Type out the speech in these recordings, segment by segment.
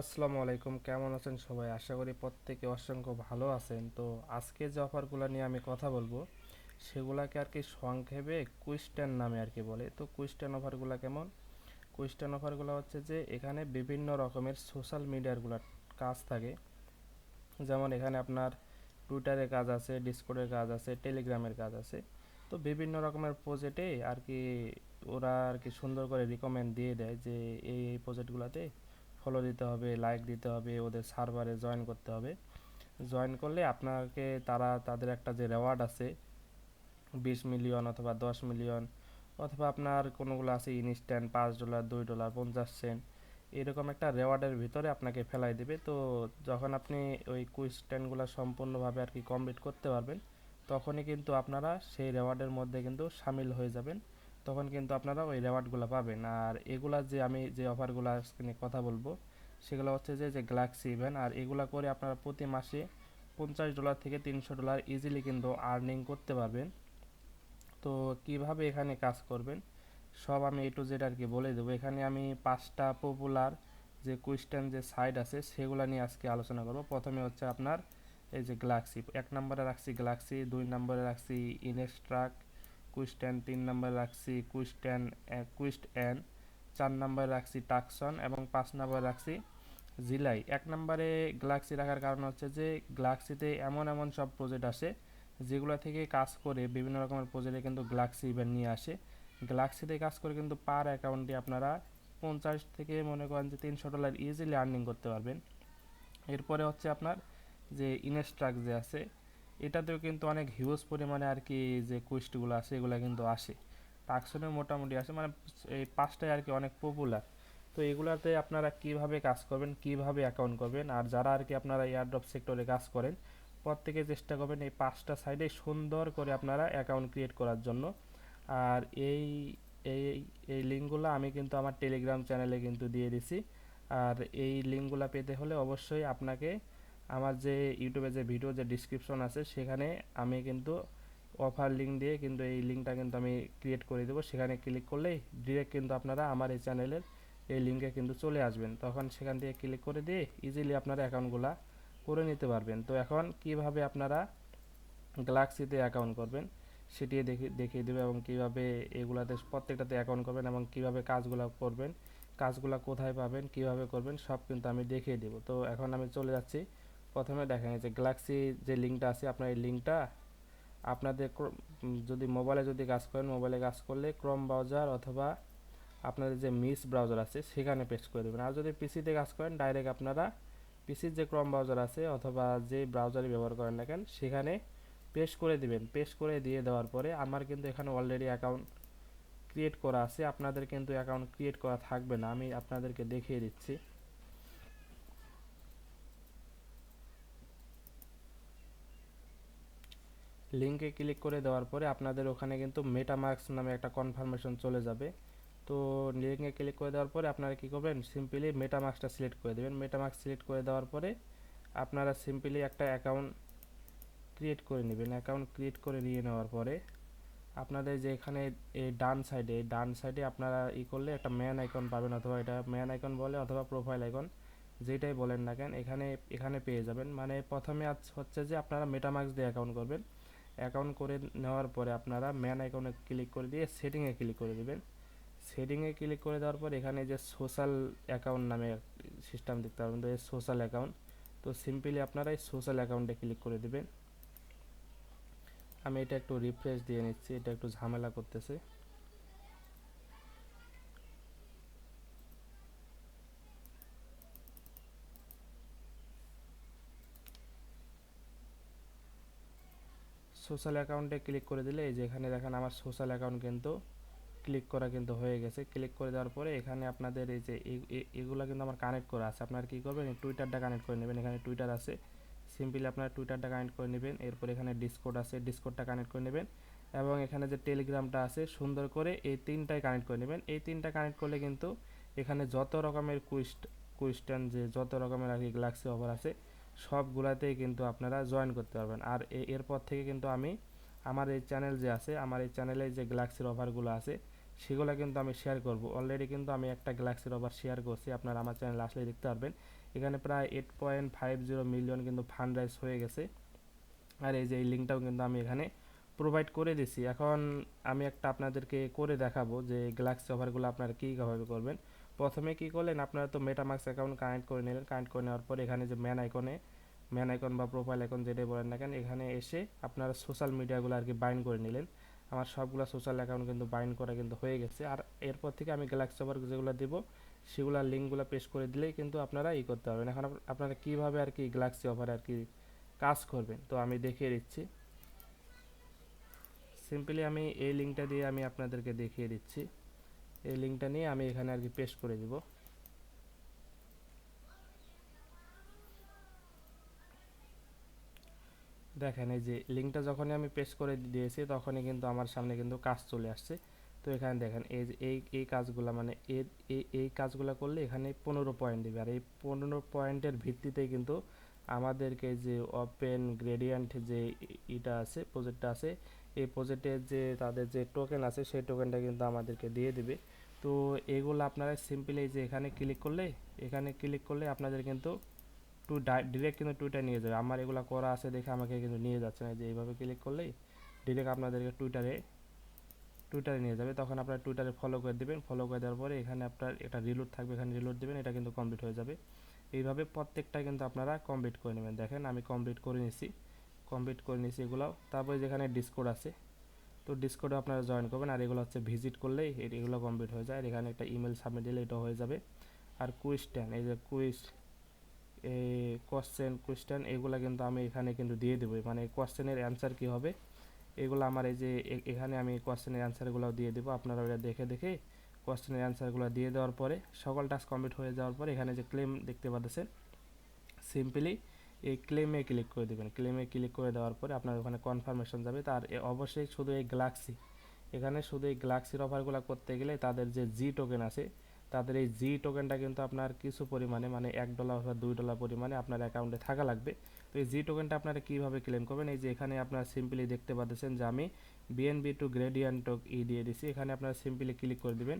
আসসালামু আলাইকুম, কেমন আছেন সবাই? আশা করি প্রত্যেকে অসংখ্য ভালো আছেন। তো আজকে যে অফারগুলো নিয়ে আমি কথা বলব, সেগুলাকে আর কি সংক্ষেপে কুইস্টেন নামে আর কি বলে। তো কুইস্টেন অফারগুলো কেমন? কুইস্টেন অফারগুলো হচ্ছে যে, এখানে বিভিন্ন রকমের সোশ্যাল মিডিয়ারগুলো কাজ থাকে। যেমন এখানে আপনার টুইটারের কাজ আছে ডিসকর্ডের কাজ আছে টেলিগ্রামের কাজ আছে। তো বিভিন্ন রকমের প্রজেক্টে আর কি ওরা আর কি সুন্দর করে রিকমেন্ড দিয়ে দেয় যে, এই এই প্রজেক্টগুলোতে ফলো দিতে হবে লাইক দিতে হবে, ওদের সার্ভারে জয়েন করতে হবে। জয়েন করলে আপনাকে তারা, তাদের একটা যে রেওয়ার্ড আছে, বিশ মিলিয়ন অথবা দশ মিলিয়ন অথবা আপনার কোনোগুলো আছে ইনস্ট্যান্ট পাঁচ ডলার দুই ডলার পঞ্চাশ সেন্ট এরকম একটা রেওয়ার্ডের ভিতরে আপনাকে ফেলাই দেবে। তো যখন আপনি ওই কুইস্টেনগুলো সম্পূর্ণভাবে আর কি কমপ্লিট করতে পারবেন, তখনই কিন্তু আপনারা সেই রেওয়ার্ডের মধ্যে কিন্তু সামিল হয়ে যাবেন। তখন কিন্তু আপনারা ওই রেওয়ার্ডগুলো পাবেন। আর এগুলা যে আমি যে অফারগুলো নিয়ে কথা বলব, সেগুলো হচ্ছে যে যে গ্যালাক্সি ইভেন্ট আর এগুলা করে আপনারা প্রতি মাসে পঞ্চাশ ডলার থেকে তিনশো ডলার ইজিলি কিন্তু আর্নিং করতে পারবেন। তো কীভাবে এখানে কাজ করবেন, সব আমি এ টু জেড আর কি বলে দেবো। এখানে আমি পাঁচটা পপুলার যে কুইস্টেন যে সাইট আছে, সেগুলো নিয়ে আজকে আলোচনা করব। প্রথমে হচ্ছে আপনার এই যে গ্যালাক্সি এক নম্বরে রাখছি গ্যালাক্সি দুই নম্বরে রাখছি ইনেস্ট্রাক কুইস্টেন তিন নম্বরে রাখছি, কুইস্টেন কুইস্ট এন, চার নম্বরে রাখছি টাকসন এবং পাঁচ নম্বরে রাখছি জিলাই। এক নম্বরে গ্যালাক্সি রাখার কারণ হচ্ছে যে, গ্যালাক্সিতে এমন এমন সব প্রজেক্ট আসে যেগুলো থেকে কাজ করে বিভিন্ন রকমের প্রজেক্টে কিন্তু গ্যালাক্সি ইভেন্ট নিয়ে আসে। গ্যালাক্সিতে কাজ করে কিন্তু পার অ্যাকাউন্টে আপনারা পঞ্চাশ থেকে মনে করেন যে তিনশো ডলার ইজিলি আর্নিং করতে পারবেন। এরপরে হচ্ছে আপনার যে ইনস্ট্রাক যে আছে এটাতেও কিন্তু অনেক হিউজ পরিমাণে আর কি যে কুইস্টগুলো আছে, এগুলো কিন্তু আসে। টাকশনে মোটামুটি আসে মানে এই পাঁচটাই আর কি অনেক পপুলার তো এগুলাতে আপনারা কীভাবে কাজ করবেন, কীভাবে অ্যাকাউন্ট করবেন, আর যারা আর কি আপনারা এয়ারড্রপ সেক্টরে কাজ করেন, প্রত্যেকে চেষ্টা করবেন এই পাঁচটা সাইডে সুন্দর করে আপনারা অ্যাকাউন্ট ক্রিয়েট করার জন্য। আর এই এই এই লিঙ্কগুলো আমি কিন্তু আমার টেলিগ্রাম চ্যানেলে কিন্তু দিয়ে দিছি। আর এই লিঙ্কগুলো পেতে হলে অবশ্যই আপনাকে আমার যে ইউটিউবে যে ভিডিও যে ডিসক্রিপশন আছে, সেখানে আমি কিন্তু অফার লিঙ্ক দিয়ে কিন্তু এই লিঙ্কটা কিন্তু আমি ক্রিয়েট করে দেবো। সেখানে ক্লিক করলেই ডিরেক্ট কিন্তু আপনারা আমার এই চ্যানেলের এই লিঙ্কে কিন্তু চলে আসবেন। তখন সেখান থেকে ক্লিক করে দিয়ে ইজিলি আপনারা অ্যাকাউন্টগুলো করে নিতে পারবেন। তো এখন কীভাবে আপনারা গ্যালাক্সিতে অ্যাকাউন্ট করবেন, সেটি দেখে, দেখিয়ে দেবে এবং কীভাবে এগুলাতে প্রত্যেকটাতে অ্যাকাউন্ট করবেন এবং কীভাবে কাজগুলো করবেন, কাজগুলো কোথায় পাবেন, কীভাবে করবেন, সব কিন্তু আমি দেখিয়ে দেবো। তো এখন আমি চলে যাচ্ছি। প্রথমে দেখেন যে গ্যালাক্সি যে লিঙ্কটা আছে, আপনার এই লিঙ্কটা আপনাদের যদি মোবাইলে যদি কাজ করেন মোবাইলে কাজ করলে ক্রোম ব্রাউজার অথবা আপনাদের যে মিস ব্রাউজার আছে, সেখানে পেস্ট করে দেবেন। আর যদি পিসিতে কাজ করেন ডাইরেক্ট আপনারা পিসির যে ক্রোম ব্রাউজার আছে অথবা যে ব্রাউজারই ব্যবহার করেন না কেন, সেখানে পেস্ট করে দিবেন। পেস্ট করে দিয়ে দেওয়ার পরে আমার কিন্তু এখানে অলরেডি অ্যাকাউন্ট ক্রিয়েট করা আছে। আপনাদের কিন্তু অ্যাকাউন্ট ক্রিয়েট করা থাকবে না। আমি আপনাদেরকে দেখিয়ে দিচ্ছি। লিঙ্কে ক্লিক করে দেওয়ার পরে আপনাদের ওখানে কিন্তু মেটামার্কস নামে একটা কনফার্মেশন চলে যাবে। তো লিঙ্কে ক্লিক করে দেওয়ার পরে আপনারা কী করবেন? সিম্পলি মেটামার্কসটা সিলেক্ট করে দেবেন। মেটামার্কস সিলেক্ট করে দেওয়ার পরে আপনারা সিম্পলি একটা অ্যাকাউন্ট ক্রিয়েট করে নেবেন। অ্যাকাউন্ট ক্রিয়েট করে নিয়ে নেওয়ার পরে আপনাদের যে এখানে এই ডান সাইডে ডান সাইডে আপনারা ই করলে একটা ম্যান আইকন পাবেন অথবা এটা ম্যান আইকন বলে অথবা প্রোফাইল আইকন যেটাই বলেন না কেন, এখানে এখানে পেয়ে যাবেন। মানে প্রথমে হচ্ছে যে আপনারা মেটামার্কস দিয়ে অ্যাকাউন্ট করবেন। অ্যাকাউন্ট করে নেওয়ার পরে আপনারা ম্যান অ্যাকাউন্টে ক্লিক করে দিয়ে সেটিংয়ে ক্লিক করে দেবেন। সেটিংয়ে ক্লিক করে দেওয়ার পর এখানে যে সোশ্যাল অ্যাকাউন্ট নামে সিস্টেম দেখতে পারবেন, তো এই সোশ্যাল অ্যাকাউন্ট তো সিম্পলি আপনারা এই সোশ্যাল অ্যাকাউন্টে ক্লিক করে দেবেন। আমি এটা একটু রিফ্রেশ দিয়ে নিচ্ছি, এটা একটু ঝামেলা করতেছে। সোশ্যাল অ্যাকাউন্টে ক্লিক করে দিলে, এই যে এখানে দেখেন আমার সোশ্যাল অ্যাকাউন্ট কিন্তু ক্লিক করা কিন্তু হয়ে গেছে। ক্লিক করে দেওয়ার পরে এখানে আপনাদের এই যে এগুলো কিন্তু আমার কানেক্ট করা আছে। আপনারা কী করবেন? টুইটারটা কানেক্ট করে নেবেন। এখানে টুইটার আছে। সিম্পলি আপনারা টুইটারটা কানেক্ট করে নেবেন। এরপর এখানে ডিসকোড আছে। ডিসকোডটা কানেক্ট করে নেবেন। এবং এখানে যে টেলিগ্রামটা আছে, সুন্দর করে এই তিনটাই কানেক্ট করে নেবেন। এই তিনটা কানেক্ট করলে কিন্তু এখানে যত রকমের কুইস্ট কুইস্টান যে যত রকমের আর কি গ্যালাক্সি অফার আছে সবগুলাতেই কিন্তু আপনারা জয়েন করতে পারবেন। আর এরপর থেকে কিন্তু আমি আমার এই চ্যানেল যে আছে, আমার এই চ্যানেলে যে গ্যালাক্সির অফারগুলো আছে, সেগুলো কিন্তু আমি শেয়ার করব। অলরেডি কিন্তু আমি একটা গ্যালাক্সির ওভার শেয়ার করছি, আপনারা আমার চ্যানেলে আসলে দেখতে পারবেন। এখানে প্রায় eight point five zero million কিন্তু ফান্ড রাইজ হয়ে গেছে। আর এই যে এই লিঙ্কটাও কিন্তু আমি এখানে প্রোভাইড করে দিছি। এখন আমি একটা আপনাদেরকে করে দেখাবো যে গ্যালাক্সি অফারগুলো আপনারা কীভাবে করবেন। প্রথমে কি করলেন? আপনারা তো মেটামাক্স অ্যাকাউন্ট কানেক্ট করে নিলেন। কানেক্ট করে নেওয়ার পর এখানে যে ম্যান আইকনে ম্যান আইকন বা প্রোফাইল আইকন যেটাই বলেন না কেন, এখানে এসে আপনারা সোশ্যাল মিডিয়াগুলো আর কি বাইন্ড করে নিলেন। আমার সবগুলো সোশ্যাল অ্যাকাউন্ট কিন্তু বাইন্ড করা কিন্তু হয়ে গেছে। আর এরপর থেকে আমি গ্যালাক্সি অফার যেগুলো দেবো সেগুলোর লিঙ্কগুলো পেশ করে দিলেই কিন্তু আপনারা ই করতে পারবেন। এখন আপনারা কীভাবে আর কি গ্যালাক্সি অফার আর কি কাজ করবেন? তো আমি দেখিয়ে দিচ্ছি। সিম্পলি আমি এই লিঙ্কটা দিয়ে আমি আপনাদেরকে দেখিয়ে দিচ্ছি। এই লিঙ্কটা নিয়ে আমি এখানে আর কি পেস্ট করে দিব। দেখেন, এই যে লিঙ্কটা যখনই আমি পেস্ট করে দিয়েছি, তখনই কিন্তু আমার সামনে কিন্তু কাজ চলে আসছে। তো এখানে দেখেন, এই যে, এই এই কাজগুলো মানে এই এই কাজগুলো করলে এখানে পনেরো পয়েন্ট দেবে। আর এই পনেরো পয়েন্টের ভিত্তিতে কিন্তু আমাদেরকে যে ওপেন গ্রেডিয়েন্ট যে ইটা আছে প্রজেক্টটা আছে, এই প্রজেক্টের যে তাদের যে টোকেন আছে, সেই টোকেনটা কিন্তু আমাদেরকে দিয়ে দিবে। তো এগুলো আপনারা সিম্পলি যে এখানে ক্লিক করলে, এখানে ক্লিক করলে আপনাদের কিন্তু টু ডিরেক্ট কিন্তু টুইটার নিয়ে যাবে। আমার এগুলো করা আছে দেখে আমাকে কিন্তু নিয়ে যাচ্ছে না। যে এইভাবে ক্লিক করলেই ডিরেক্ট আপনাদেরকে টুইটারে টুইটারে নিয়ে যাবে। তখন আপনার টুইটারে ফলো করে দেবেন। ফলো করে দেওয়ার পরে এখানে আপনার একটা রিলোড থাকবে, এখানে রিলোড দেবেন, এটা কিন্তু কমপ্লিট হয়ে যাবে। এইভাবে প্রত্যেকটা কিন্তু আপনারা কমপ্লিট করে নেবেন। দেখেন আমি কমপ্লিট করে নিছি। কমপ্লিট করে নিছি এগুলো তারপরে যেখানে ডিসকোড আছে তো ডিসকোডে আপনারা জয়েন করবেন। আর এগুলো হচ্ছে ভিজিট করলেই এগুলো কমপ্লিট হয়ে যায়। আর এখানে একটা ইমেল সাবমিট দিলে এটা হয়ে যাবে। আর কুইস্টেন এই যে কুইজ এই কোশ্চেন কোয়েশ্চেন এগুলো কিন্তু আমি এখানে কিন্তু দিয়ে দেবো। মানে কোশ্চেনের অ্যান্সার কী হবে? এগুলো আমার এই যে এখানে আমি কোশ্চেনের অ্যান্সারগুলো দিয়ে দেবো। আপনারা ওটা দেখে দেখে কোশ্চেনের অ্যান্সারগুলো দিয়ে দেওয়ার পরে, সকল টাস্ক কমপ্লিট হয়ে যাওয়ার পরে এখানে যে ক্লেম দেখতে পাচ্ছেন সিম্পলি এই ক্লেমে ক্লিক করে দেবেন। ক্লেমে ক্লিক করে দেওয়ার পরে আপনার ওখানে কনফার্মেশন যাবে। তার অবশ্যই শুধু এই গ্যালাক্সি এখানে শুধু এই গ্যালাক্সির অফারগুলো করতে গেলে তাদের যে জি টোকেন আছে, তাদের এই জি টোকেনটা কিন্তু আপনার কিছু পরিমাণে মানে এক ডলার বা দুই ডলার পরিমাণে আপনার অ্যাকাউন্টে থাকা লাগবে। তো এই জি টোকেনটা আপনারা কীভাবে ক্লেম করবেন? এই যে এখানে আপনারা সিম্পলি দেখতে পাচ্ছেন যে আমি বিএনবি টু গ্রেডিয়ান্ট টোক ই দিয়ে দিছি। এখানে আপনারা সিম্পলি ক্লিক করে দিবেন।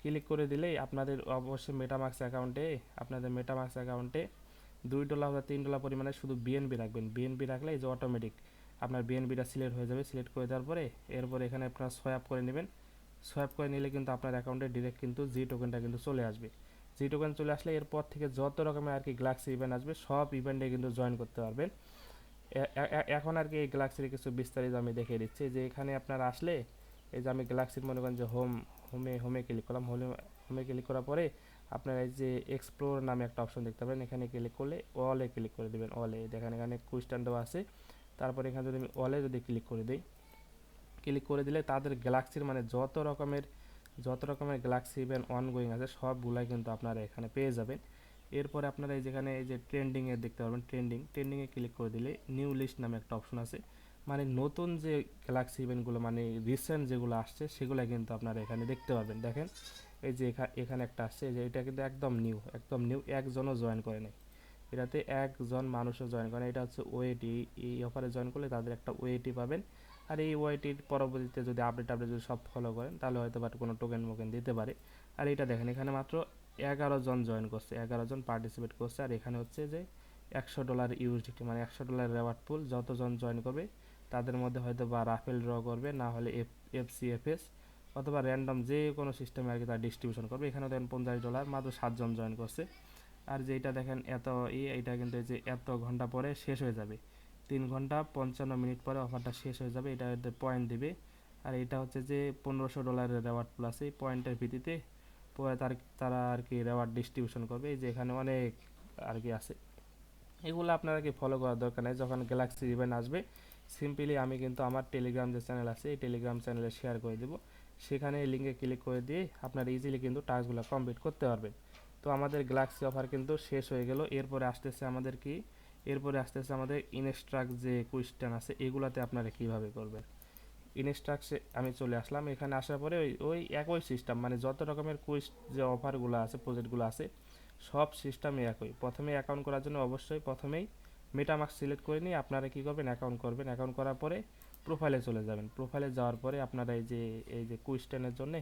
ক্লিক করে দিলেই আপনাদের অবশ্যই মেটামাক্স অ্যাকাউন্টে আপনাদের মেটামাক্স অ্যাকাউন্টে দুই ডলার বা তিন ডলার পরিমাণে শুধু বিএনবি রাখবেন। বিএনবি রাখলে এই যে অটোমেটিক আপনার বিএনবিটা সিলেক্ট হয়ে যাবে। সিলেক্ট করে দেওয়ার পরে এরপরে এখানে আপনারা সোয়াপ করে নেবেন। সোয়াপ করে নিলে কিন্তু আপনার অ্যাকাউন্টে ডিরেক্ট কিন্তু জি টোকেনটা কিন্তু চলে আসবে। জি টোকেন চলে আসলে এরপর থেকে যত রকমের আর কি গ্যালাক্সি ইভেন্ট আসবে, সব ইভেন্টে কিন্তু জয়েন করতে পারবেন। এখন আর কি এই গ্যালাক্সির কিছু বিস্তারিত আমি দেখিয়ে দিচ্ছি। যে এখানে আপনার আসলে এই যে আমি গ্যালাক্সির মনে করেন যে হোম হোমে হোমে ক্লিক করলাম। হোমে হোমে ক্লিক করার পরে আপনারা এই যে এক্সপ্লোর নামে একটা অপশন দেখতে পাবেন এখানে ক্লিক করলে অলে ক্লিক করে দেবেন অলে দেখেন এখানে কুইস্টান দেওয়া আছে। তারপরে এখানে যদি আমি অলে যদি ক্লিক করে দিই ক্লিক করে দিলে তাদের গ্যালাক্সির মানে যত রকমের যত রকমের গ্যালাক্সি ইভেন্ট অনগোয়িং আছে, সবগুলাই কিন্তু আপনারা এখানে পেয়ে যাবেন। এরপরে আপনারা এই যেখানে, এই যে ট্রেন্ডিংয়ে দেখতে পারবেন ট্রেন্ডিং ট্রেন্ডিংয়ে ক্লিক করে দিলে নিউ লিস্ট নামে একটা অপশন আছে। মানে নতুন যে গ্যালাক্সি ইভেন্টগুলো মানে রিসেন্ট যেগুলো আসছে সেগুলো কিন্তু আপনারা এখানে দেখতে পারবেন। দেখেন এই যে এখানে একটা আসছে যে এটা কিন্তু একদম নিউ একদম নিউ একজনও জয়েন করে নাই। এটাতে একজন মানুষও জয়েন করে। এটা হচ্ছে ওয়েটি এই অফারে জয়েন করলে তাদের একটা ওয়েটি পাবেন। আর এই ওয়াইটির পরবর্তীতে যদি আপডেট আপডেট যদি সব ফলো করেন, তাহলে হয়তো বা কোনো টোকেন মোকেন দিতে পারে। আর এটা দেখেন, এখানে মাত্র এগারো জন জয়েন করছে, এগারো জন পার্টিসিপেট করছে। আর এখানে হচ্ছে যে একশো ডলার ইউএসডিটি মানে একশো ডলার রেওয়ার্ড পুল যতজন জয়েন করবে, তাদের মধ্যে হয়তো বা রাফেল ড্র করবে, না হলে F F C F S অথবা র্যান্ডম যে কোনো সিস্টেমে আর কি তার ডিস্ট্রিবিউশন করবে। এখানে দেখেন পঞ্চাশ ডলার মাত্র সাতজন জয়েন করছে। আর যেটা দেখেন এত ই, এইটা কিন্তু যে এত ঘণ্টা পরে শেষ হয়ে যাবে। তিন ঘণ্টা পঞ্চান্ন মিনিট পরে অফারটা শেষ হয়ে যাবে, এটা পয়েন্ট দিবে। আর এটা হচ্ছে যে পনেরোশো ডলারের রেওয়ার্ড প্লাস এই পয়েন্টের ভিত্তিতে পরে তার, তারা আর কি রেওয়ার্ড ডিস্ট্রিবিউশন করবে। এই যে এখানে অনেক আর কি আছে। এগুলো আপনারা কি ফলো করার দরকার নেই। যখন গ্যালাক্সি ইভেন্ট আসবে সিম্পলি আমি কিন্তু আমার টেলিগ্রাম যে চ্যানেল আছে, এই টেলিগ্রাম চ্যানেলে শেয়ার করে দেবো। সেখানে এই লিঙ্কে ক্লিক করে দিয়ে আপনারা ইজিলি কিন্তু টাস্কগুলো কমপ্লিট করতে পারবেন। তো আমাদের গ্যালাক্সি অফার কিন্তু শেষ হয়ে গেল। এরপরে আসতেছে আমাদের কি? এরপরে আসতেছে আমাদের ইনস্ট্রাক্ট যে কোয়েশ্চেন আছে, এগুলাতে আপনারা কীভাবে করবেন? ইনস্ট্রাক্সে আমি চলে আসলাম। এখানে আসার পরে ওই ওই একই সিস্টেম মানে যত রকমের কুইজ যে অফারগুলো আছে প্রজেক্টগুলো আছে, সব সিস্টেমই একই। প্রথমে অ্যাকাউন্ট করার জন্য অবশ্যই প্রথমেই মেটামার্ক সিলেক্ট করে নিয়ে আপনারা কী করবেন? অ্যাকাউন্ট করবেন। অ্যাকাউন্ট করার পরে প্রোফাইলে চলে যাবেন। প্রোফাইলে যাওয়ার পরে আপনারা এই যে এই যে কুইস্টেনের জন্যে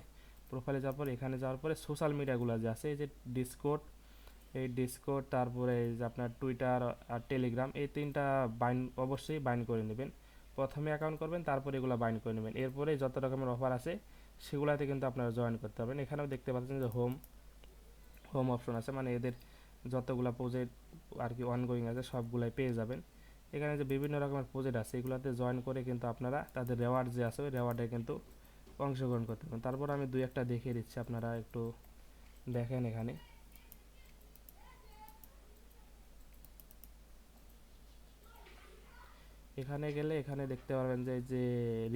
প্রোফাইলে যাওয়ার পরে এখানে যাওয়ার পরে সোশ্যাল মিডিয়াগুলো যে আছে, এই যে ডিসকোড এই ডিসকোড তারপরে এই যে আপনার টুইটার আর টেলিগ্রাম এই তিনটা বাইন অবশ্যই বাইন করে নেবেন। প্রথমে অ্যাকাউন্ট করবেন, তারপরে এগুলো বাইন করে নেবেন। এরপরে যত রকমের অফার আছে, সেগুলাতে কিন্তু আপনারা জয়েন করতে পারবেন। এখানেও দেখতে পাচ্ছেন যে হোম হোম অপশন আছে। মানে এদের যতগুলো প্রজেক্ট আর কি অনগোয়িং আছে, সবগুলাই পেয়ে যাবেন। এখানে যে বিভিন্ন রকমের প্রজেক্ট আছে, এগুলোতে জয়েন করে কিন্তু আপনারা তাদের রেওয়ার্ড যে আছে, ওই রেওয়ার্ডে কিন্তু অংশগ্রহণ করতে পারেন। তারপর আমি দুই একটা দেখিয়ে দিচ্ছি, আপনারা একটু দেখেন এখানে। এখানে গেলে এখানে দেখতে পারবেন যে যে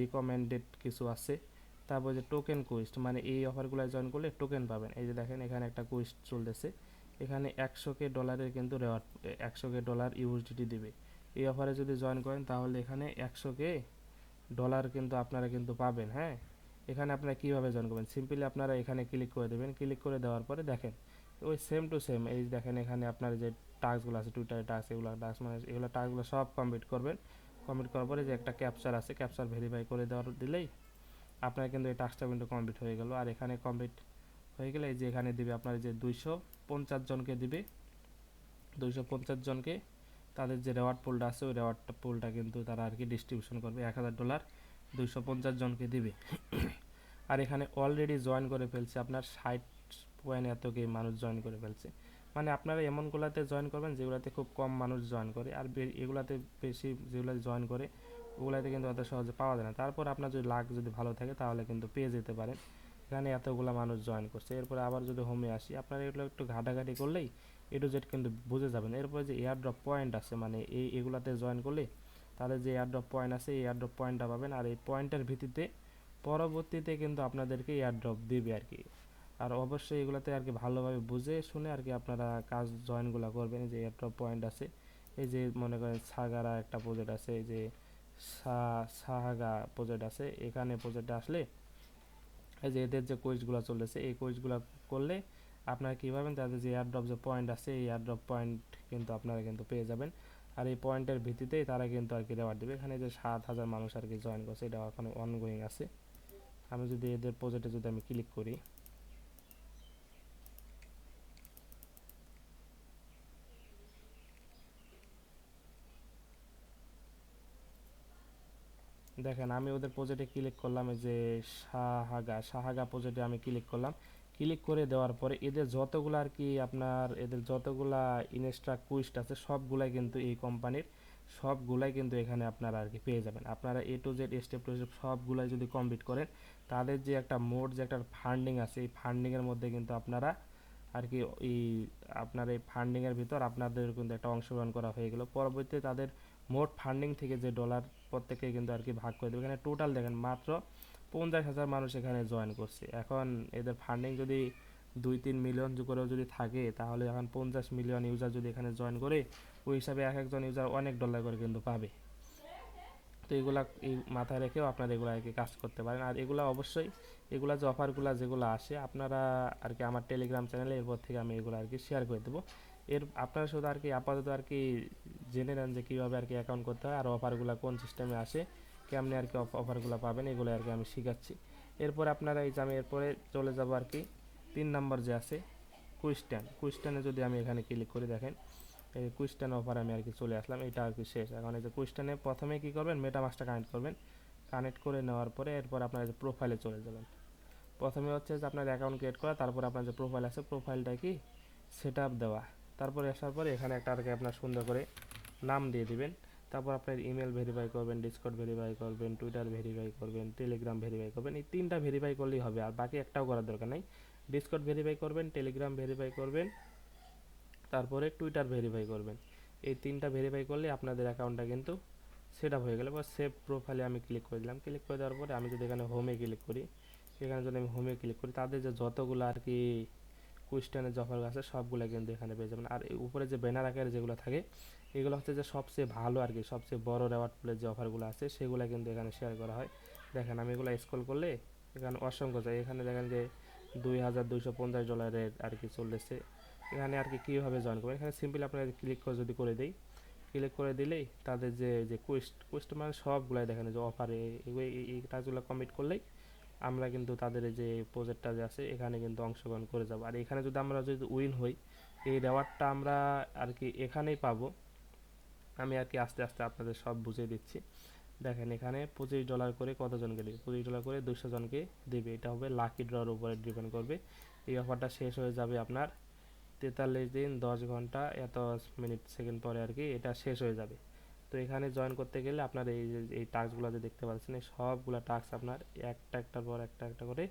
রিকমেন্ডেড কিছু আছে, তারপর যে টোকেন কুইস্ট মানে এই অফারগুলো জয়েন করলে টোকেন পাবেন। এই যে দেখেন, এখানে একটা কুইস্ট চলতেছে। এখানে একশো কে ডলারের কিন্তু রেওয়ার্ড একশো কে ডলার ইউএসডিটি দিবে। এই অফারে যদি জয়েন করেন, তাহলে এখানে একশো কে ডলার কিন্তু আপনারা কিন্তু পাবেন হ্যাঁ? এখানে আপনারা কীভাবে জয়েন করবেন? সিম্পলি আপনারা এখানে ক্লিক করে দেবেন। ক্লিক করে দেওয়ার পরে দেখেন, ওই সেম টু সেম এই দেখেন এখানে আপনার যে টাস্কগুলো আছে টুইটারে টাস্ক এগুলো টাস্ক মানে এগুলো টাস্কগুলো সব কমপ্লিট করবেন। কমপ্লিট করার পরে যে একটা ক্যাপচার আছে ক্যাপচার ভেরিফাই করে দেওয়ার দিলেই আপনার কিন্তু এই টাস্কটা কিন্তু কমপ্লিট হয়ে গেল। আর এখানে কমপ্লিট হয়ে গেলে এই যে এখানে দিবে আপনার যে দুইশো পঞ্চাশ জনকে দিবে। দুইশো পঞ্চাশ জনকে তাদের যে রেওয়ার্ড পুলটা আছে, ওই রেওয়ার্ড পুলটা কিন্তু তারা আর কি ডিস্ট্রিবিউশন করবে। এক হাজার ডলার দুইশো পঞ্চাশ জনকে দিবে। আর এখানে অলরেডি জয়েন করে ফেলছে আপনার ষাট পয়েন্ট এতকে মানুষ জয়েন করে ফেলছে। মানে আপনারা এমনগুলোতে জয়েন করবেন যেগুলোতে খুব কম মানুষ জয়েন করে, আর এগুলাতে বেশি যেগুলোতে জয়েন করে, ওগুলাতে কিন্তু অত সহজে পাওয়া যায় না। তারপর আপনার যদি লাক যদি ভালো থাকে, তাহলে কিন্তু পেয়ে যেতে পারেন। এখানে এতগুলো মানুষ জয়েন করছে। এরপরে আবার যদি হোমে আসি, আপনারা এগুলো একটু ঘাটাঘাটি করলেই এ টু জেড কিন্তু বুঝে যাবেন। এরপরে যে এয়ার ড্রপ পয়েন্ট আছে মানে এই এগুলাতে জয়েন করলে তাদের যে এয়ার ড্রপ পয়েন্ট আছে, এই এয়ার ড্রপ পয়েন্টটা পাবেন। আর এই পয়েন্টের ভিত্তিতে পরবর্তীতে কিন্তু আপনাদেরকে এয়ার ড্রপ দিবে আর কি। আর অবশ্যই এগুলাতে আর কি ভালোভাবে বুঝে শুনে আর কি আপনারা কাজ জয়েনগুলো করবেন। যে এয়ার ড্রপ পয়েন্ট আছে, এই যে মনে করেন সাগারা একটা প্রজেক্ট আছে, এই যে সাহাগা প্রজেক্ট আছে, এখানে প্রজেক্টে আসলে এই যে এদের যে কোয়েসগুলো চলেছে এই কোয়েসগুলো করলে আপনারা কী পাবেন তাদের যে এয়ারড্রপ যে পয়েন্ট আছে, এই এয়ারড্রপ পয়েন্ট কিন্তু আপনারা কিন্তু পেয়ে যাবেন। আর এই পয়েন্টের ভিত্তিতেই তারা কিন্তু আর কি রেওয়ার্ড দেবে। এখানে যে সাত হাজার মানুষ আর কি জয়েন করছে এটা এখন অনগোয়িং আছে। আমি যদি এদের প্রজেক্টে যদি আমি ক্লিক করি। দেখেন, আমি ওদের প্রজেক্টে ক্লিক করলাম, এই যে সাহাগা সাহাগা প্রজেক্টে আমি ক্লিক করলাম। ক্লিক করে দেওয়ার পরে এদের যতগুলো আর কি আপনার এদের যতগুলা ইনস্টা কুইস্ট আছে, সবগুলাই কিন্তু এই কোম্পানির সবগুলাই কিন্তু এখানে আপনারা আর কি পেয়ে যাবেন। আপনারা A to Z step to step সবগুলাই যদি কমপ্লিট করেন, তাদের যে একটা মোট যে একটা ফান্ডিং আছে, এই ফান্ডিংয়ের মধ্যে কিন্তু আপনারা আর কি এই আপনার এই ফান্ডিংয়ের ভিতর আপনাদের কিন্তু একটা অংশগ্রহণ করা হয়ে গেল। পরবর্তীতে তাদের মোট ফান্ডিং থেকে যে ডলার প্রত্যেকে কিন্তু আর কি ভাগ করে দেবে। এখানে টোটাল দেখেন, মাত্র পঞ্চাশ হাজার মানুষ এখানে জয়েন করছে। এখন এদের ফান্ডিং যদি দুই তিন মিলিয়ন করেও যদি থাকে, তাহলে এখন পঞ্চাশ মিলিয়ন ইউজার যদি এখানে জয়েন করে, ওই হিসাবে এক একজন ইউজার অনেক ডলার করে কিন্তু পাবে। তো এগুলা এই মাথায় রেখেও আপনারা এগুলো আর কি কাজ করতে পারেন। আর এগুলা অবশ্যই, এগুলা যে অফারগুলো যেগুলো আসে, আপনারা আর কি আমার টেলিগ্রাম চ্যানেলে এরপর থেকে আমি এগুলো আর কি শেয়ার করে দেবো। এর আপনারা শুধু আর কি আপাতত আর কি জেনে নেন যে কীভাবে আর কি অ্যাকাউন্ট করতে হয় আর অফারগুলো কোন সিস্টেমে আসে। কেমনি আর কি অফারগুলো পাবেন এগুলো আর কি আমি শেখাচ্ছি। এরপর আপনারা এই যে আমি এরপরে চলে যাব আর কি, তিন নম্বর যে আছে কুইস্টান কুইস্টানে যদি আমি এখানে ক্লিক করে দেখেন, এই কুইস্টান অফার আমি আর কি চলে আসলাম, এটা আর কি শেষ। এখন এই যে কুইস্টানে প্রথমে কী করবেন মেটামাসটা কানেক্ট করবেন। কানেক্ট করে নেওয়ার পরে এরপর আপনার যে প্রোফাইলে চলে যাবেন। প্রথমে হচ্ছে যে আপনার অ্যাকাউন্ট ক্রিয়েট করা, তারপর আপনার যে প্রোফাইল আছে প্রোফাইলটা কি? সেট আপ দেওয়া। তারপরে আসার পরে এখানে একটা আর কি আপনার সুন্দর করে নাম দিয়ে দিবেন। তারপর আপনার ইমেল ভেরিফাই করবেন ডিসকর্ড ভেরিফাই করবেন টুইটার ভেরিফাই করবেন টেলিগ্রাম ভেরিফাই করবেন, এই তিনটা ভেরিফাই করলেই হবে, আর বাকি একটাও করার দরকার নাই। ডিসকর্ড ভেরিফাই করবেন টেলিগ্রাম ভেরিফাই করবেন, তারপরে টুইটার ভেরিফাই করবেন। এই তিনটা ভেরিফাই করলে আপনাদের অ্যাকাউন্টটা কিন্তু সেট আপ হয়ে গেলে। বা সেভ প্রোফাইলে আমি ক্লিক করে দিলাম। ক্লিক করে দেওয়ার পরে আমি যদি এখানে হোমে ক্লিক করি, এখানে যদি আমি হোমে ক্লিক করি, তাদের যে যতগুলো আর কি কুইস্টানের যে অফার আছে, সবগুলো কিন্তু এখানে পেয়ে যাবেন। আর উপরে যে ব্যানার আকারে যেগুলো থাকে এগুলো হচ্ছে যে সবচেয়ে ভালো আর কি, সবচেয়ে বড় রেওয়ার্ড পুলের যে অফারগুলো আছে, সেগুলো কিন্তু এখানে শেয়ার করা হয়। দেখেন, আমি এগুলো স্ক্রল করলে এখানে অসংখ্য যায়। এখানে দেখেন যে দুই হাজার দুইশো পঞ্চাশ ডলারের আর কি চলতেছে। এখানে আর কি কীভাবে জয়েন করবেন এখানে সিম্পলি আপনার ক্লিক করে যদি করে দিই ক্লিক করে দিলেই তাদের যে যে কুইস্ট কুইস্ট মানে সবগুলাই দেখেন যে অফারে এই কাজগুলো কমপ্লিট করলেই আমরা কিন্তু তাদের যে প্রজেক্টটা যে আছে, এখানে কিন্তু অংশগ্রহণ করে যাব। আর এখানে যদি আমরা যদি উইন হই, এই রেওয়ার্ডটা আমরা আর কি এখানেই পাবো। আমি আর কি আস্তে আস্তে আপনাদের সব বুঝিয়ে দিচ্ছি। দেখেন এখানে পঁচিশ ডলার করে কতজনকে দেবে পঁচিশ ডলার করে দুশো জনকে দেবে। এটা হবে লাকি ড্রর উপরে ডিপেন্ড করবে। এই অফারটা শেষ হয়ে যাবে আপনার তেতাল্লিশ দিন, দশ ঘণ্টা, এত মিনিট সেকেন্ড পরে আর কি এটা শেষ হয়ে যাবে। তো এখানে জয়েন করতে গেলে আপনার এই যে, এই টাস্কগুলো যে দেখতে পাচ্ছেন, এই সবগুলো টাস্ক আপনার একটা একটার পর একটা একটা করে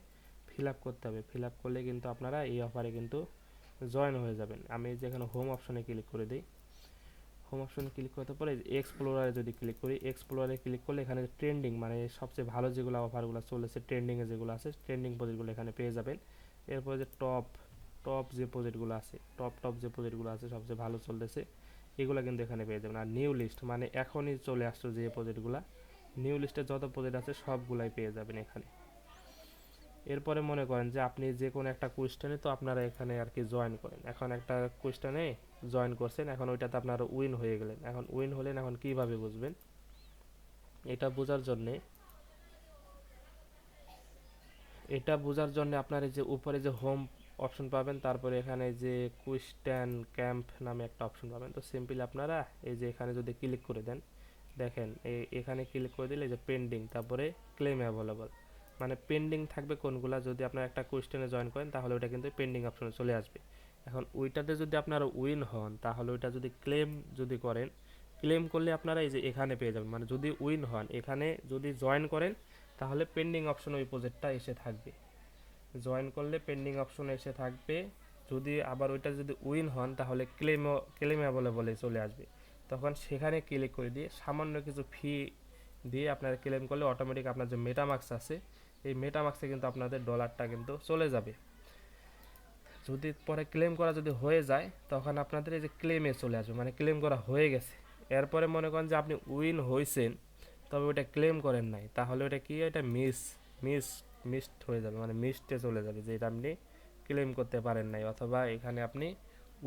ফিল আপ করতে হবে। ফিল আপ করলে কিন্তু আপনারা এই অফারে কিন্তু জয়েন হয়ে যাবেন। আমি যেখানে হোম অপশনে ক্লিক করে দিই হোম অপশনে ক্লিক করতে পরে এক্সপ্লোরারে যদি ক্লিক করি এক্সপ্লোরারে ক্লিক করলে এখানে ট্রেন্ডিং মানে সবচেয়ে ভালো যেগুলো অফারগুলো চলেছে ট্রেন্ডিংয়ে যেগুলো আছে ট্রেন্ডিং প্রজেক্টগুলো এখানে পেয়ে যাবেন। এরপরে যে টপ টপ যে প্রজেক্টগুলো আছে টপ টপ যে প্রজেক্টগুলো আছে সবচেয়ে ভালো চলতেছে, এগুলো কিন্তু এখানে পেয়ে যাবেন। আর নিউ লিস্ট মানে এখনই চলে আসছে যে প্রজেক্টগুলো নিউ লিস্টে যত প্রজেক্ট আছে সবগুলাই পেয়ে যাবেন এখানে। এরপরে মনে করেন যে আপনি যে কোনো একটা কোয়েশ্চেনে তো আপনারা এখানে আর কি জয়েন করেন। এখন একটা কোয়েশ্চেনে জয়েন করছেন, এখন ওইটাতে আপনারা উইন হয়ে গেলেন। এখন উইন হলেন, এখন কীভাবে বুঝবেন? এটা বোঝার জন্যে, এটা বোঝার জন্য আপনার এই যে উপরে যে হোম অপশন পাবেন, তারপরে এখানে যে কুইস্ট্যান ক্যাম্প নামে একটা অপশন পাবেন। তো সিম্পলি আপনারা এই যে এখানে যদি ক্লিক করে দেন, দেখেন এখানে ক্লিক করে দিলে যে পেন্ডিং তারপরে ক্লেম অ্যাভেলেবল মানে পেন্ডিং থাকবে কোনগুলা, যদি আপনার একটা কোয়েশ্চেনে জয়েন করেন, তাহলে ওটা কিন্তু পেন্ডিং অপশনে চলে আসবে। এখন ওইটাতে যদি আপনারা উইন হন, তাহলে ওইটা যদি ক্লেম যদি করেন ক্লেম করলে আপনারা এই যে এখানে পেয়ে যাবেন। মানে যদি উইন হন, এখানে যদি জয়েন করেন, তাহলে পেন্ডিং অপশন ওই প্রজেক্টটা এসে থাকবে। জয়েন করলে পেন্ডিং অপশন এসে থাকবে। যদি আবার ওইটা যদি উইন হন, তাহলে ক্লেম ক্লেম অ্যাভেলেবলে চলে আসবে। তখন সেখানে ক্লিক করে দিয়ে সামান্য কিছু ফি দিয়ে আপনারা ক্লেম করলে অটোমেটিক আপনার যে মেটামার্কস আছে, এই মেটামার্কসে কিন্তু আপনাদের ডলারটা কিন্তু চলে যাবে। যদি পরে ক্লেম করা যদি হয়ে যায়, তখন আপনাদের এই যে ক্লেমে চলে আসবে মানে ক্লেম করা হয়ে গেছে। এরপরে মনে করেন যে আপনি উইন হয়েছেন তবে ওটা ক্লেম করেন নাই, তাহলে ওটা কি? এটা মিস মিস মিসড হয়ে যাবে মানে মিসডে চলে যাবে যে এটা আপনি ক্লেম করতে পারেন নাই, অথবা এখানে আপনি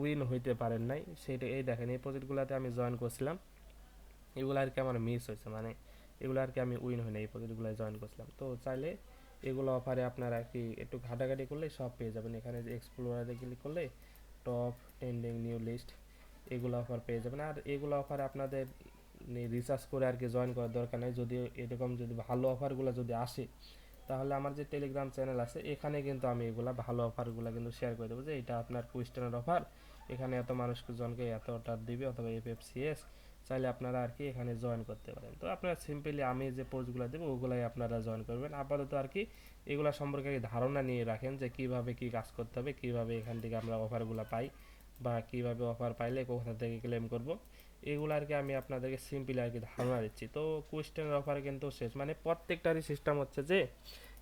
উইন হইতে পারেন নাই। সেটা, এই দেখেন, এই প্রজেক্টগুলোতে আমি জয়েন করছিলাম, এগুলো আর কি আমার মিস হয়েছে মানে এগুলো আর কি আমি উইন হই না এই প্রজেক্টগুলো জয়েন করছিলাম। তো চাইলে এগুলো অফারে আপনারা কি একটু ঘাটাঘাটি করলে সব পেয়ে যাবেন। এখানে যে এক্সপ্লোরারে ক্লিক করলে টপ ট্রেন্ডিং নিউ লিস্ট এগুলো অফার পেয়ে যাবেন। আর এগুলো অফারে আপনাদের রিসার্চ করে আর কি জয়েন করার দরকার নেই। যদি এরকম যদি ভালো অফারগুলো যদি আসে, তাহলে আমার যে টেলিগ্রাম চ্যানেল আছে, এখানে কিন্তু আমি এগুলা ভালো অফারগুলো কিন্তু শেয়ার করে দেবো যে এটা আপনার কুইস্টনের অফার এখানে এত মানুষকে জনকে এতটা দিবে অথবা এফ এফ সিএস চাইলে আপনারা আর কি এখানে জয়েন করতে পারেন। তো আপনারা সিম্পলি আমি যে পোস্টগুলো দেবো, ওগুলাই আপনারা জয়েন করবেন। আপাতত আর কি এগুলা সম্পর্কে ধারণা নিয়ে রাখেন যে কীভাবে কি কাজ করতে হবে, কীভাবে এখান থেকে আমরা অফারগুলো পাই বা কীভাবে অফার পাইলে কোথা থেকে ক্লেম করব। এগুলো আর কি আমি আপনাদেরকে সিম্পলি আর কি ধারণা দিচ্ছি। তো কোয়েশ্চেনের অফার কিন্তু শেষ। মানে প্রত্যেকটারই সিস্টেম হচ্ছে যে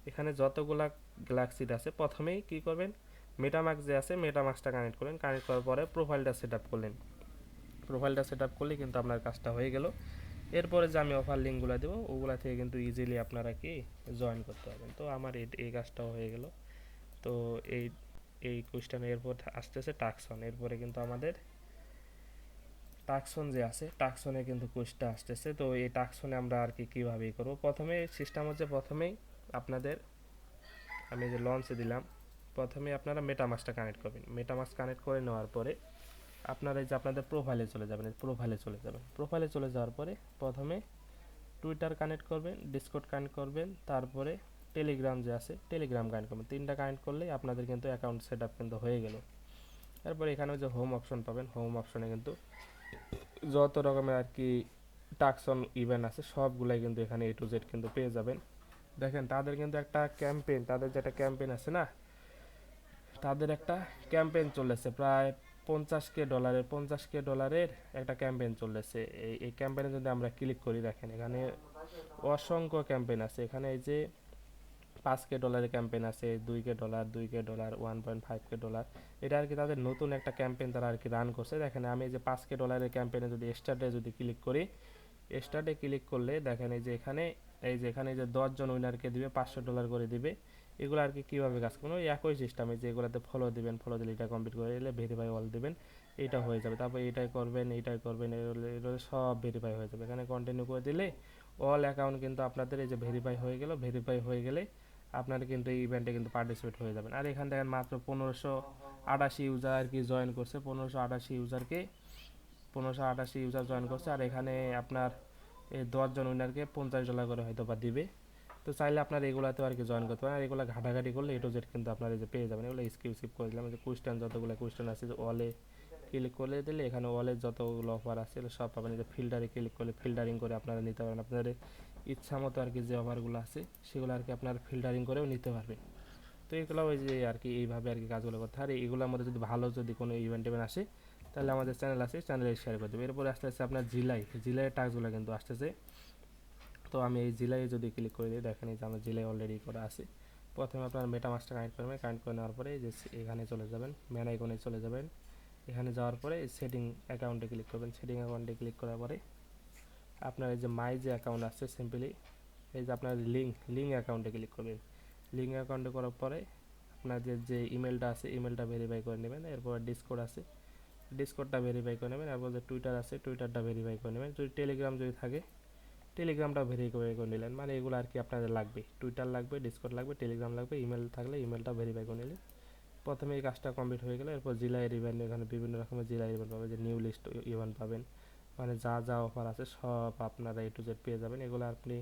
এখানে যতগুলা গ্যালাক্সিড আছে, প্রথমেই কি করবেন? মেটামার্ক যে আছে মেটামার্কসটা কানেক্ট করলেন। কানেক্ট করার পরে প্রোফাইলটা সেট আপ করলেন। প্রোফাইলটা সেট আপ করলে কিন্তু আপনার কাজটা হয়ে গেল। এরপরে যে আমি অফার লিঙ্কগুলো দেবো, ওগুলা থেকে কিন্তু ইজিলি আপনারা কি জয়েন করতে পারবেন। তো আমার এই কাজটাও হয়ে গেল। তো এই এই কোয়েশ্চেন এরপর আসতেছে টাকসন এরপরে কিন্তু আমাদের টাকসন যে আছে টাকসনে কিন্তু কোর্সটা আসতেছে। তো এই টাকসনে আমরা আর কি কীভাবে করব? প্রথমে সিস্টেম হচ্ছে প্রথমেই আপনাদের আমি যে লঞ্চে দিলাম প্রথমে আপনারা মেটামাসটা কানেক্ট করবেন। মেটামাস কানেক্ট করে নেওয়ার পরে আপনারা এই যে আপনাদের প্রোফাইলে চলে যাবেন প্রোফাইলে চলে যাবেন। প্রোফাইলে চলে যাওয়ার পরে প্রথমে টুইটার কানেক্ট করবেন ডিসকোড কানেক্ট করবেন, তারপরে টেলিগ্রাম যে আছে টেলিগ্রাম কানেক্ট করবেন। তিনটা কানেক্ট করলেই আপনাদের কিন্তু অ্যাকাউন্ট সেট আপ কিন্তু হয়ে গেল। তারপরে এখানে যে হোম অপশন পাবেন হোম অপশনে কিন্তু যত রকমের আর কি টাকসন ইভেন্ট আছে, সবগুলাই কিন্তু এখানে এ টু জেড কিন্তু পেয়ে যাবেন। দেখেন, তাদের কিন্তু একটা ক্যাম্পেইন তাদের যেটা ক্যাম্পেইন আছে না, তাদের একটা ক্যাম্পেইন চলেছে প্রায় পঞ্চাশ কে ডলারের পঞ্চাশ কে ডলারের একটা ক্যাম্পেইন চলেছে এই এই ক্যাম্পেইনে যদি আমরা ক্লিক করি, দেখেন এখানে অসংখ্য ক্যাম্পেইন আছে। এখানে এই যে পাঁচ কে ডলারের ক্যাম্পেইন আছে দুই কে ডলার দুই K dollar one point five K dollar. এটা আর কি তাদের নতুন একটা ক্যাম্পেইন তারা আর কি রান করছে। দেখেন আমি এই যে পাঁচ কে ডলারের ক্যাম্পেইনে যদি স্টার্টে যদি ক্লিক করি স্টার্টে ক্লিক করলে দেখেন এই যে এখানে, এই যে এখানে যে দশজন উইনারকে দিবে, পাঁচশো ডলার করে দিবে। এগুলো আর কি কীভাবে কাজ করবে? ওই একই সিস্টেমে যে এগুলোতে ফলো দিবেন ফলো দিলে এটা কমপ্লিট করে এলে ভেরিফাই অল দিবেন এইটা হয়ে যাবে। তারপর এটাই করবেন এইটাই করবেন এগুলো সব ভেরিফাই হয়ে যাবে। এখানে কন্টিনিউ করে দিলে অল অ্যাকাউন্ট কিন্তু আপনাদের এই যে ভেরিফাই হয়ে গেল ভেরিফাই হয়ে গেলে আপনারা কিন্তু এই ইভেন্টে কিন্তু পার্টিসিপেট হয়ে যাবেন। আর এখান থেকে মাত্র পনেরোশো আটাশি ইউজার আর কি জয়েন করছে, পনেরোশো আটাশি ইউজারকে পনেরোশো আটাশি ইউজার জয়েন করছে। আর এখানে আপনার এই দশজন উইনারকে পঞ্চাশ ডলার করে হয়তো বা দিবে। তো চাইলে আপনার এগুলাতেও আর কি জয়েন করতে পারেন। আর এগুলো ঘাটাঘাটি করলে এটু জেড কিন্তু আপনার এই যে পেয়ে যাবেন। এগুলো স্কিপ স্কিপ করে দিলাম। যে কোয়েশ্চেন যতগুলো কোয়েশ্চেন আছে ওয়ালে ক্লিক করলে দিলে এখানে ওয়ালের যতগুলো অফার আছে সব পাবেন। যে ফিল্টারে ক্লিক করলে ফিল্টারিং করে আপনারা নিতে পারেন আপনাদের ইচ্ছা মতো আর কি যে অফারগুলো আছে, সেগুলো আর কি আপনারা ফিল্টারিং করেও নিতে পারবেন। তো এগুলো ওই যে আর কি এইভাবে আর কি কাজগুলো করতে আর এগুলোর মধ্যে যদি ভালো যদি কোনো ইভেন্ট টিভেন্ট আসে, তাহলে আমাদের চ্যানেল আছে চ্যানেলে শেয়ার করে দেবে। এরপরে আস্তে আস্তে আপনার জিলাই জিলাইয়ের টাস্কগুলো কিন্তু আসতেছে। তো আমি এই জিলাই যদি ক্লিক করে দিই, দেখেন এই যে আমার জিলাই অলরেডি করা আছে। প্রথমে আপনার মেটামাসটা কানেক্ট করবেন কানেক্ট করে নেওয়ার পরে যে এখানে চলে যাবেন ম্যান আইকনে চলে যাবেন। এখানে যাওয়ার পরে সেটিং অ্যাকাউন্টে ক্লিক করবেন। সেটিং অ্যাকাউন্টে ক্লিক করার পরে আপনার এই যে মাই যে অ্যাকাউন্ট আছে সিম্পলি এই যে আপনার লিঙ্ক লিঙ্ক অ্যাকাউন্টে ক্লিক করবেন। লিঙ্ক অ্যাকাউন্টে করার পরে আপনার যে যে ইমেলটা আছে ইমেলটা ভেরিফাই করে নেবেন। এরপর ডিসকোড আছে। ডিসকোডটা ভেরিফাই করে নেবেন। এরপর যে টুইটার আছে টুইটারটা ভেরিফাই করে নেবেন। যদি টেলিগ্রাম যদি থাকে টেলিগ্রামটা ভেরিফাই করে নিলেন। মানে এগুলো আর কি আপনাদের লাগবে। টুইটার লাগবে ডিসকোড লাগবে টেলিগ্রাম লাগবে ইমেল থাকলে ইমেলটা ভেরিফাই করে নিলেন। প্রথমে এই কাজটা কমপ্লিট হয়ে গেলে এরপর জেলায় ইভেন্ট এখানে বিভিন্ন রকমের জেলায় ইভেন্ট পাবেন, যে নিউ লিস্ট ইভেন্ট পাবেন। মানে যা যা অফার আছে সব আপনারা এ টু জেড পেয়ে যাবেন। এগুলো আপনি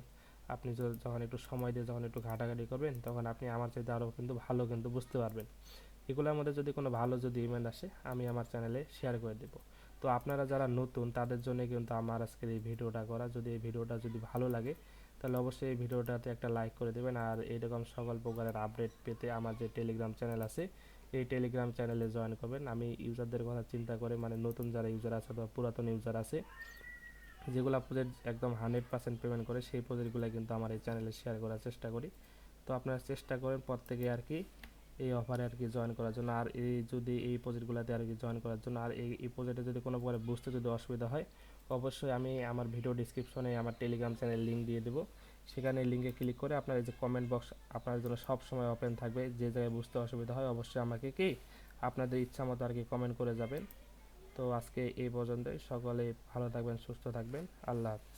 আপনি যখন একটু সময় দিয়ে যখন একটু ঘাটাঘাটি করবেন, তখন আপনি আমার চাইতে আরও কিন্তু ভালো কিন্তু বুঝতে পারবেন। এগুলোর মধ্যে যদি কোনো ভালো যদি ইভেন্ট আসে, আমি আমার চ্যানেলে শেয়ার করে দেবো। তো আপনারা যারা নতুন, তাদের জন্য কিন্তু আমার আজকের এই ভিডিওটা করা। যদি এই ভিডিওটা যদি ভালো লাগে, তাহলে অবশ্যই এই ভিডিওটাতে একটা লাইক করে দেবেন। আর এরকম সকল প্রকারের আপডেট পেতে আমার যে টেলিগ্রাম চ্যানেল আছে, এই টেলিগ্রাম চ্যানেলে জয়েন করবেন। আমি ইউজারদের কথা চিন্তা করে মানে নতুন যারা ইউজার আছে অথবা পুরাতন ইউজার আছে, যেগুলো প্রজেক্ট একদম হান্ড্রেড পার্সেন্ট পেমেন্ট করে, সেই প্রজেক্টগুলো কিন্তু আমার এই চ্যানেলে শেয়ার করার চেষ্টা করি। তো আপনারা চেষ্টা করেন প্রত্যেকে আর কি এই অফারে আর কি জয়েন করার জন্য। আর এই যদি এই প্রজেক্টগুলোতে আর কি জয়েন করার জন্য, আর এই এই প্রজেক্টে যদি কোনো প্রকার বুঝতে যদি অসুবিধা হয়, অবশ্যই আমি আমার ভিডিও ডিসক্রিপশনে আমার টেলিগ্রাম চ্যানেল লিঙ্ক দিয়ে দেবো। সেখানে লিঙ্কে ক্লিক করে আপনার এই যে কমেন্ট বক্স আপনার জন্য সব সময় ওপেন থাকবে। যে জায়গায় বুঝতে অসুবিধা হয়, অবশ্যই আমাকে কি আপনাদের ইচ্ছা মতো আর কি কমেন্ট করে যাবেন। তো আজকে এই পর্যন্তই। সকলে ভালো থাকবেন, সুস্থ থাকবেন। আল্লাহ হাফিজ।